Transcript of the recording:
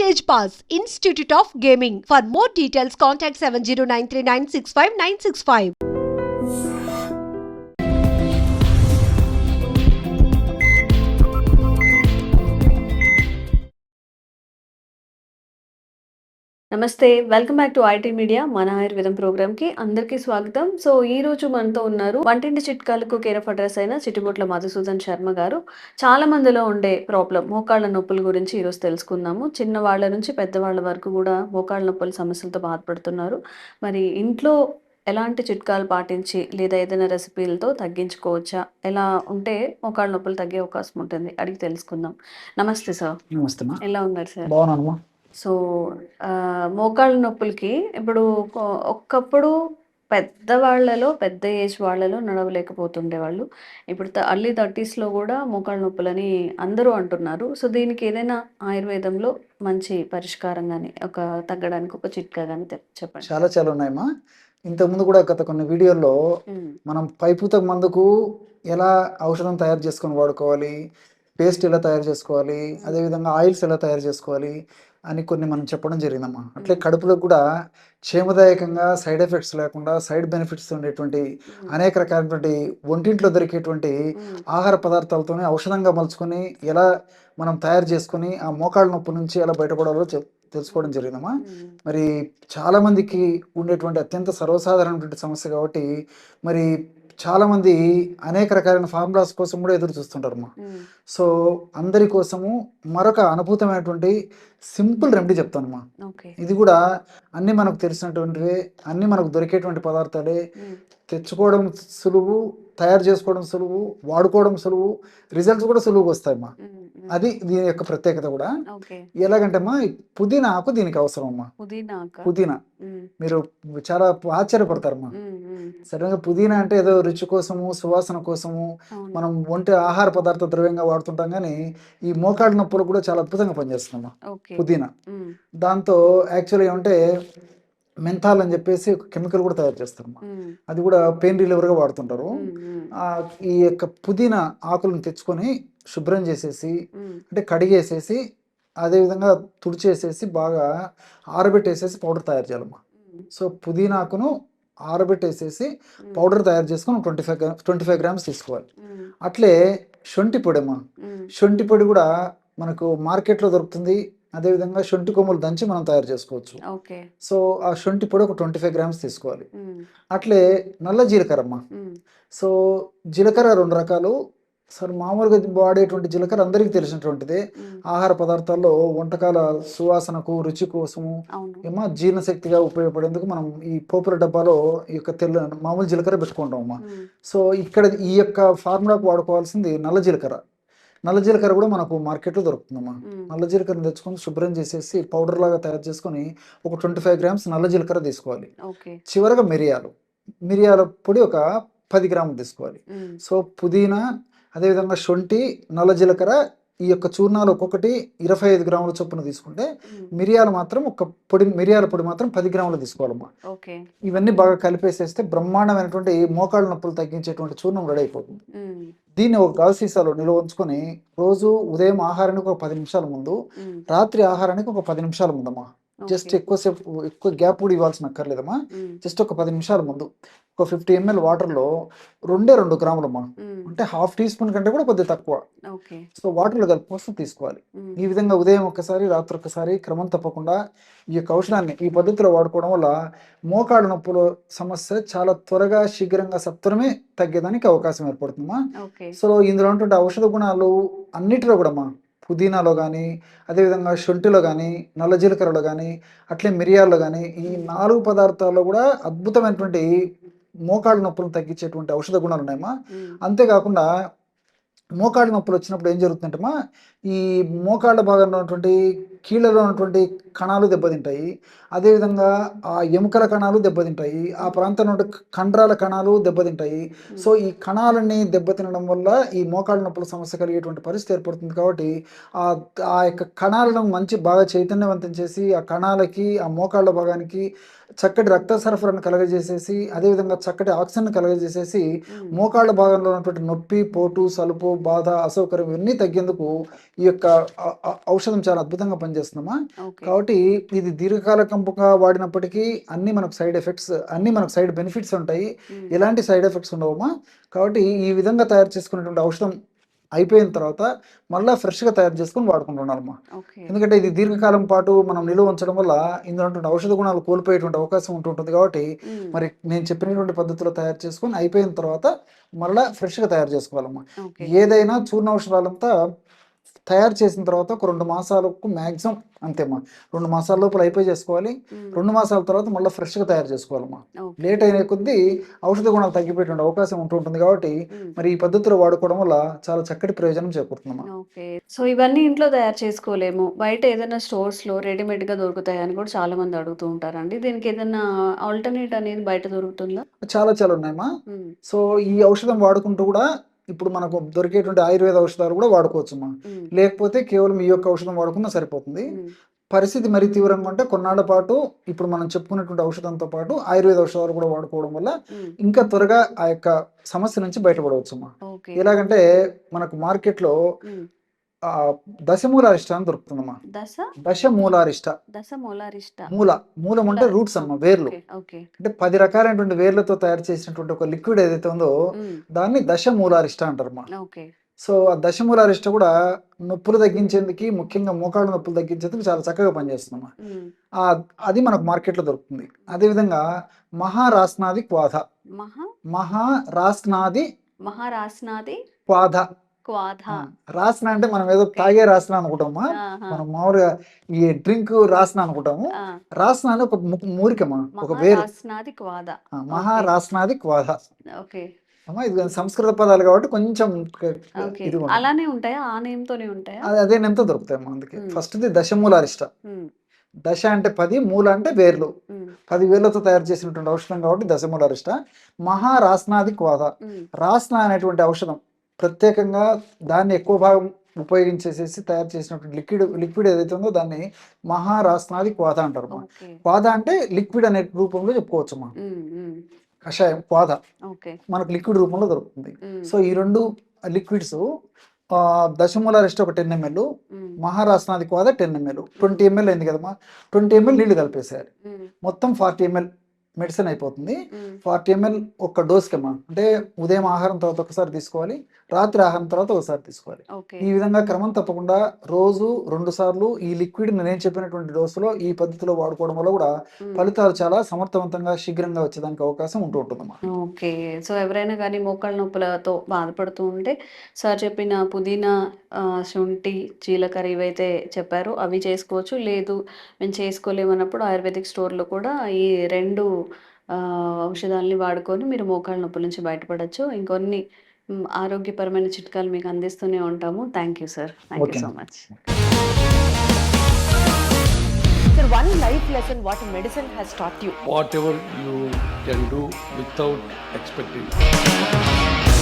Stage Pass, Institute of Gaming. For more details, contact 70939659665. నమస్తే welcome back to IT media మన ఆయుర్వేదం ప్రోగ్రామ్కి అందరికీ స్వాగతం. సో ఈ రోజు మనతో ఉన్నారు వంటింటి చిట్కాలకు కేర్ ఆఫ్ అడ్రస్ అయిన చిటిబొట్ల మధుసూదన్ శర్మ గారు. చాలా మందిలో ఉండే ప్రాబ్లం మోకాళ్ళ నొప్పుల గురించి ఈరోజు తెలుసుకుందాము. చిన్న వాళ్ళ నుంచి పెద్దవాళ్ళ వరకు కూడా మోకాళ్ళ నొప్పుల సమస్యలతో బాధపడుతున్నారు. మరి ఇంట్లో ఎలాంటి చిట్కాలు పాటించి లేదా ఏదైనా రెసిపీలతో తగ్గించుకోవచ్చా? ఎలా ఉంటే మోకాళ్ళ నొప్పులు తగ్గే అవకాశం ఉంటుంది? అడిగి తెలుసుకుందాం. నమస్తే సార్. నమస్తే ఎలా ఉన్నారు సార్? సో మోకాళ్ళ నొప్పులకి ఇప్పుడు ఒక్కప్పుడు పెద్దవాళ్ళలో పెద్ద ఏజ్ వాళ్ళలో నడవలేకపోతుండే వాళ్ళు ఇప్పుడు అర్లీ థర్టీస్లో కూడా మోకాళ్ళ నొప్పులని అందరూ అంటున్నారు. సో దీనికి ఏదైనా ఆయుర్వేదంలో మంచి పరిష్కారం కానీ ఒక తగ్గడానికి ఒక చిట్కా కానీ చెప్పండి. చాలా చాలా ఉన్నాయమ్మా. ఇంతకుముందు కూడా గత కొన్ని వీడియోల్లో మనం పైపుత మందుకు ఎలా ఔషధం తయారు చేసుకొని వాడుకోవాలి పేస్ట్ ఎలా తయారు చేసుకోవాలి అదేవిధంగా ఆయిల్స్ ఎలా తయారు చేసుకోవాలి అని కొన్ని మనం చెప్పడం జరిగిందమ్మా. అట్లే కడుపులో కూడా క్షేమదాయకంగా సైడ్ ఎఫెక్ట్స్ లేకుండా సైడ్ బెనిఫిట్స్ ఉండేటువంటి అనేక రకాలైనటువంటి ఒంటింట్లో దొరికేటువంటి ఆహార పదార్థాలతోనే ఔషధంగా మలుచుకొని ఎలా మనం తయారు చేసుకొని ఆ మోకాళ్ళ నొప్పి నుంచి ఎలా బయటపడాలో తెలుసుకోవడం జరిగిందమ్మా. మరి చాలా మందికి ఉండేటువంటి అత్యంత సర్వసాధారణమైనటువంటి సమస్య కాబట్టి మరి చాలా మంది అనేక రకాలైన ఫార్ములాస్ కోసం కూడా ఎదురు చూస్తుంటారమ్మా ఉమ్, సో అందరి కోసము మరొక అనుభూతమైనటువంటి సింపుల్ రెమెడీ చెప్తానమ్మా ఇది కూడా అన్ని మనకు తెలిసినటువంటివే అన్ని మనకు దొరికేటువంటి పదార్థాలే. తెచ్చుకోవడం సులువు తయారు చేసుకోవడం సులువు వాడుకోవడం సులువు రిజల్ట్స్ కూడా సులువుగా వస్తాయమ్మా. అది దీని యొక్క ప్రత్యేకత కూడా. ఎలాగంటే అమ్మా పుదీనా ఆకు దీనికి అవసరం అమ్మా పుదీనా. మీరు చాలా ఆశ్చర్యపడతారమ్మా. ఉమ్, సడన్గా పుదీనా అంటే ఏదో రుచి కోసము సువాసన కోసము మనం ఒంటి ఆహార పదార్థ ద్రవ్యంగా వాడుతుంటాం కానీ ఈ మోకాళ్ళ నొప్పులు కూడా చాలా అద్భుతంగా పనిచేస్తుందమ్మా. పుదీనా. దాంతో యాక్చువల్గా ఏమంటే మెంథాల్ అని చెప్పేసి ఒక కెమికల్ కూడా తయారు చేస్తారమ్మా. ఉమ్, అది కూడా పెయిన్ రిలీవర్గా వాడుతుంటారు. ఈ యొక్క పుదీనా ఆకులను తెచ్చుకొని శుభ్రం చేసేసి అంటే కడిగేసేసి అదేవిధంగా తుడిచేసేసి బాగా ఆరబెట్టేసేసి పౌడర్ తయారు చేయాలమ్మా. సో పుదీనాకును ఆరబెట్టేసేసి పౌడర్ తయారు చేసుకొని twenty five twenty five grams తీసుకోవాలి. అట్లే శొంఠి పొడి అమ్మా శొంఠి పొడి కూడా మనకు మార్కెట్లో దొరుకుతుంది. అదేవిధంగా శొంఠి కొమ్ములు దంచి మనం తయారు చేసుకోవచ్చు. సో ఆ శొంఠి పొడి ఒక ట్వంటీ ఫైవ్ గ్రామ్స్ తీసుకోవాలి. అట్లే నల్ల జీలకర్ర అమ్మా సో జీలకర్ర రెండు రకాలు సార్ మామూలుగా వాడేటువంటి జీలకర్ర అందరికీ తెలిసినటువంటిదే. ఆహార పదార్థాల్లో వంటకాల సువాసనకు రుచి కోసము. ఏమో జీర్ణశక్తిగా ఉపయోగపడేందుకు మనం ఈ పోపుల డబ్బాలో ఈ యొక్క తెల్ల మామూలు జీలకర్ర పెట్టుకుంటాం అమ్మా సో ఇక్కడ ఈ యొక్క ఫార్ములాకు వాడుకోవాల్సింది నల్ల జీలకర్ర. నల్ల జీలకర్ర కూడా మనకు మార్కెట్లో దొరుకుతుందమ్మా. నల్ల జీలకర్ర తెచ్చుకొని శుభ్రం చేసేసి పౌడర్ లాగా తయారు చేసుకొని ఒక ట్వంటీ ఫైవ్ గ్రామ్స్ నల్ల జీలకర్ర తీసుకోవాలి. చివరగా మిరియాలు. మిరియాల పొడి ఒక పది గ్రాములు తీసుకోవాలి. సో పుదీనా అదేవిధంగా శొంఠి నల్ల జీలకర్ర ఈ యొక్క చూర్ణాలు ఒక్కొక్కటి ఇరవై ఐదు గ్రాముల చొప్పున తీసుకుంటే మిరియాలు మాత్రం ఒక పొడి మిరియాల పొడి మాత్రం పది గ్రాములు తీసుకోవాలమ్మా. ఓకే. ఇవన్నీ బాగా కలిపేసేస్తే బ్రహ్మాండమైనటువంటి మోకాళ్ళ నొప్పులు తగ్గించేటువంటి చూర్ణం రెడీ అయిపోతుంది. దీన్ని ఒక గాజు సీసాలో నిల్వ ఉంచుకొని రోజు ఉదయం ఆహారానికి ఒక పది నిమిషాల ముందు రాత్రి ఆహారానికి ఒక పది నిమిషాల ముందమ్మా. జస్ట్. ఎక్కువసేపు ఎక్కువ గ్యాప్ కూడా ఇవ్వాల్సిన అక్కర్లేదమ్మా. జస్ట్ ఒక పది నిమిషాల ముందు. ఒక ఫిఫ్టీ ఎంఎల్ వాటర్లో రెండే రెండు గ్రాములమ్మా. అంటే హాఫ్ టీ స్పూన్ కంటే కూడా కొద్దిగా తక్కువ. సో వాటర్లో కలుపుకొని తీసుకోవాలి. ఈ విధంగా ఉదయం ఒకసారి రాత్రి ఒకసారి క్రమం తప్పకుండా ఈ యొక్క ఔషధాన్ని ఈ పద్ధతిలో వాడుకోవడం వల్ల మోకాళ్ళ నొప్పుల సమస్య చాలా త్వరగా శీఘ్రంగా సత్వరమే తగ్గేదానికి అవకాశం ఏర్పడుతుందమ్మా. సో ఇందులో ఉన్నటువంటి ఔషధ గుణాలు అన్నిటిలో కూడా పుదీనాలో కానీ అదేవిధంగా శొంఠిలో కానీ నల్ల జీలకర్రలో కానీ అట్లే మిరియాల్లో కానీ ఈ నాలుగు పదార్థాల్లో కూడా అద్భుతమైనటువంటి మోకాళ్ళ నొప్పులను తగ్గించేటువంటి ఔషధ గుణాలు ఉన్నాయమ్మా. అంతేకాకుండా మోకాళ్ళ నొప్పులు వచ్చినప్పుడు ఏం జరుగుతుందంటమ్మా? ఈ మోకాళ్ళ భాగంలో ఉన్నటువంటి కీళ్ళలో ఉన్నటువంటి కణాలు దెబ్బతింటాయి. అదేవిధంగా ఆ ఎముకల కణాలు దెబ్బతింటాయి. ఆ ప్రాంతంలో కండరాల కణాలు దెబ్బతింటాయి. సో ఈ కణాలని దెబ్బతినడం వల్ల ఈ మోకాళ్ళ నొప్పుల సమస్య కలిగేటువంటి పరిస్థితి ఏర్పడుతుంది కాబట్టి ఆ ఆ యొక్క కణాలను మంచి బాగా చైతన్యవంతం చేసి ఆ కణాలకి ఆ మోకాళ్ళ భాగానికి చక్కటి రక్త సరఫరాను కలగజేసేసి అదేవిధంగా చక్కటి ఆక్సిజన్ కలగజేసేసి మోకాళ్ళ భాగంలో ఉన్నటువంటి నొప్పి పోటు సలుపు బాధ అసౌకర్యం ఇవన్నీ తగ్గేందుకు ఈ యొక్క ఔషధం చాలా అద్భుతంగా పనిచేస్తుంది పనిచేస్తుందమ్మా కాబట్టి ఇది దీర్ఘకాలకంగా వాడినప్పటికీ అన్ని మనకు సైడ్ ఎఫెక్ట్స్ అన్ని మనకు సైడ్ బెనిఫిట్స్ ఉంటాయి. ఎలాంటి సైడ్ ఎఫెక్ట్స్ ఉండవమ్మా? కాబట్టి ఈ విధంగా తయారు చేసుకునేటువంటి ఔషధం అయిపోయిన తర్వాత మళ్ళీ ఫ్రెష్గా తయారు చేసుకొని వాడుకుంటున్నారమ్మా ఎందుకంటే ఇది దీర్ఘకాలం పాటు మనం నిలువ ఉంచడం వల్ల ఇందులో ఔషధ గుణాలు కోల్పోయేటువంటి అవకాశం ఉంటుంటుంది కాబట్టి మరి నేను చెప్పినటువంటి పద్ధతిలో తయారు చేసుకొని అయిపోయిన తర్వాత మళ్ళీ ఫ్రెష్గా తయారు చేసుకోవాలమ్మా. ఏదైనా చూర్ణ ఔషధాలంతా తయారు చేసిన తర్వాత ఒక రెండు మాసాలకు మ్యాక్సిమం అంతేమ్మా రెండు మాసాల లోపల అయిపోయి చేసుకోవాలి. రెండు మాసాల తర్వాత మళ్ళీ ఫ్రెష్గా తయారు చేసుకోవాలమ్మా. లేట్ అయిన కొద్దీ ఔషధ గుణాలు తగ్గిపోయేటువంటి అవకాశం ఉంటుంటుంది కాబట్టి మరి ఈ పద్ధతిలో వాడుకోవడం వల్ల చాలా చక్కటి ప్రయోజనం చేకూరుతుందమ్మా. ఓకే. సో ఇవన్నీ ఇంట్లో తయారు చేసుకోలేము. బయట ఏదైనా స్టోర్స్లో రెడీమేడ్గా దొరుకుతాయి అని కూడా చాలా మంది అడుగుతూ ఉంటారండి. దీనికి ఏదైనా ఆల్టర్నేట్ అనేది బయట దొరుకుతుందా? చాలా చాలా ఉన్నాయమ్మా. సో ఈ ఔషధం వాడుకుంటూ కూడా ఇప్పుడు మనకు దొరికేటువంటి ఆయుర్వేద ఔషధాలు కూడా వాడుకోవచ్చమ్మా. ఉమ్, లేకపోతే కేవలం ఈ యొక్క ఔషధం వాడుకున్నా సరిపోతుంది. పరిస్థితి మరీ తీవ్రంగా ఉంటే కొన్నాళ్ళ పాటు ఇప్పుడు మనం చెప్పుకున్నటువంటి ఔషధంతో పాటు ఆయుర్వేద ఔషధాలు కూడా వాడుకోవడం వల్ల ఇంకా త్వరగా ఆ యొక్క సమస్య నుంచి బయటపడవచ్చమ్మా. ఓకే. ఎలాగంటే మనకు మార్కెట్లో దశమూలారిష్ట అని దొరుకుతుందమ్మా. దశ? దశమూలారిష్ట. దశ మూలారిష్ట మూల. మూలం అంటే. రూట్స్ అమ్మ వేర్లు. అంటే పది రకాలైనటువంటి వేర్లతో తయారు చేసినటువంటి ఒక లిక్విడ్ ఏదైతే ఉందో దాన్ని దశమూలారిష్ట అంటారమ్మా. ఓకే. సో ఆ దశమూలారిష్ట కూడా నొప్పులు తగ్గించేందుకు ముఖ్యంగా మోకాళ్ళ నొప్పులు తగ్గించేందుకు చాలా చక్కగా పనిచేస్తుందమ్మా. అది మనకు మార్కెట్లో దొరుకుతుంది. అదేవిధంగా మహారాస్నాది క్వాధ. మహా? మహారాస్నాది మహారాస్నాది క్వాధ. రాస్న అంటే మనం ఏదో తాగే రాస్న అనుకుంటామా? మనం మామూలుగా ఈ డ్రింక్ రాస్న అనుకుంటాము. రాస్న అని ఒక ము- మూలికమా ఒక వేరు. మహారాస్నాది క్వాధ. క్వాధ. ఓకే. అమ్మా ఇది సంస్కృత పదాలు కాబట్టి కొంచెం ఇది. అలానే ఉంటాయా? ఆ నేమ్ తోనే ఉంటాయా? అది అదే నెంతో దొరుకుతాయి అమ్మా అందుకే. ఫస్ట్ది దశమూలారిష్ట. దశ అంటే పది మూల అంటే వేర్లు. పది వేర్లతో తయారు చేసినటువంటి ఔషధం కాబట్టి దశమూలారిష్ట. మహారాస్నాది క్వాధ. ఉమ్, రాస్న అనేటువంటి ఔషధం. ప్రత్యేకంగా దాన్ని ఎక్కువ భాగం ఉపయోగించేసేసి తయారు చేసినటువంటి లిక్విడ్ లిక్విడ్ ఏదైతే ఉందో దాన్ని మహారాస్నాది క్వాధ అంటారు. ఓకే. క్వాధ అంటే లిక్విడ్ అనే రూపంలో చెప్పుకోవచ్చు ఉమ్, కషాయం ఓకే. మనకు లిక్విడ్ రూపంలో దొరుకుతుంది. సో ఈ రెండు లిక్విడ్స్ దశమూలారిష్ట ఒక టెన్ ఎంఎల్ మహారాస్నాది క్వాధ టెన్ ఎంఎల్. ట్వంటీ ఎంఎల్ అయింది కదమ్మా. ట్వంటీ ఎంఎల్ నీళ్ళు కలిపేసేయాలి మొత్తం ఫార్టీ ఎంఎల్ మెడిసిన్ అయిపోతుంది. ఫార్టీ ఎంఎల్ ఒక డోస్కమ్మా అంటే ఉదయం ఆహారం తర్వాత ఒకసారి తీసుకోవాలి రాత్రి ఆహారం తర్వాత ఒకసారి తీసుకోవాలి. ఈ విధంగా క్రమం తప్పకుండా రోజు రెండు సార్లు ఈ లిక్విడ్ నేను చెప్పినటువంటి డోసులో ఈ పద్ధతిలో వాడుకోవడం వల్ల కూడా ఫలితాలు చాలా సమర్థవంతంగా శీఘ్రంగా వచ్చేదానికి అవకాశం ఉంటూ ఉంటుందమ్మా ఓకే. సో ఎవరైనా కానీ మోకాళ్ళ నొప్పులతో బాధపడుతూ ఉంటే సార్ చెప్పిన పుదీనా శుంఠి జీలకర్ర ఇవైతే చెప్పారో అవి చేసుకోవచ్చు. లేదు మేము చేసుకోలేమన్నప్పుడు ఆయుర్వేదిక్ స్టోర్లో కూడా ఈ రెండు ఔషధాలని వాడుకొని మీరు మోకాళ్ళ నొప్పుల నుంచి బయటపడచ్చు ఇంకొన్ని ఆరోగ్యపరమైన చిట్కాలు మీకు అందిస్తూనే ఉంటాము thank you sir thank you. So much Sir, one life lesson what medicine has taught you. whatever you can do without expecting.